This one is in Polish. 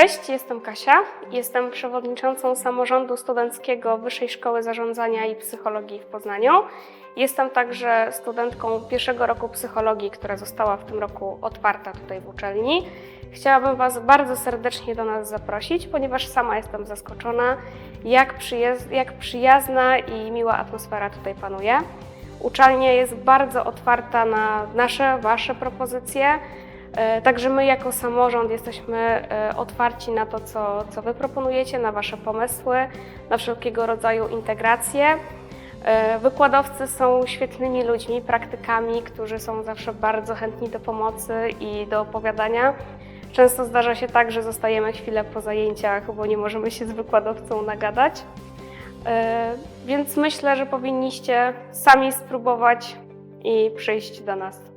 Cześć, jestem Kasia. Jestem przewodniczącą samorządu studenckiego Wyższej Szkoły Zarządzania i Psychologii w Poznaniu. Jestem także studentką pierwszego roku psychologii, która została w tym roku otwarta tutaj w uczelni. Chciałabym Was bardzo serdecznie do nas zaprosić, ponieważ sama jestem zaskoczona, jak, przyjaz- jak przyjazna i miła atmosfera tutaj panuje. Uczelnia jest bardzo otwarta na nasze, Wasze propozycje. E, Także my jako samorząd jesteśmy e, otwarci na to, co, co Wy proponujecie, na Wasze pomysły, na wszelkiego rodzaju integracje. E, Wykładowcy są świetnymi ludźmi, praktykami, którzy są zawsze bardzo chętni do pomocy i do opowiadania. Często zdarza się tak, że zostajemy chwilę po zajęciach, bo nie możemy się z wykładowcą nagadać. Więc myślę, że powinniście sami spróbować i przyjść do nas.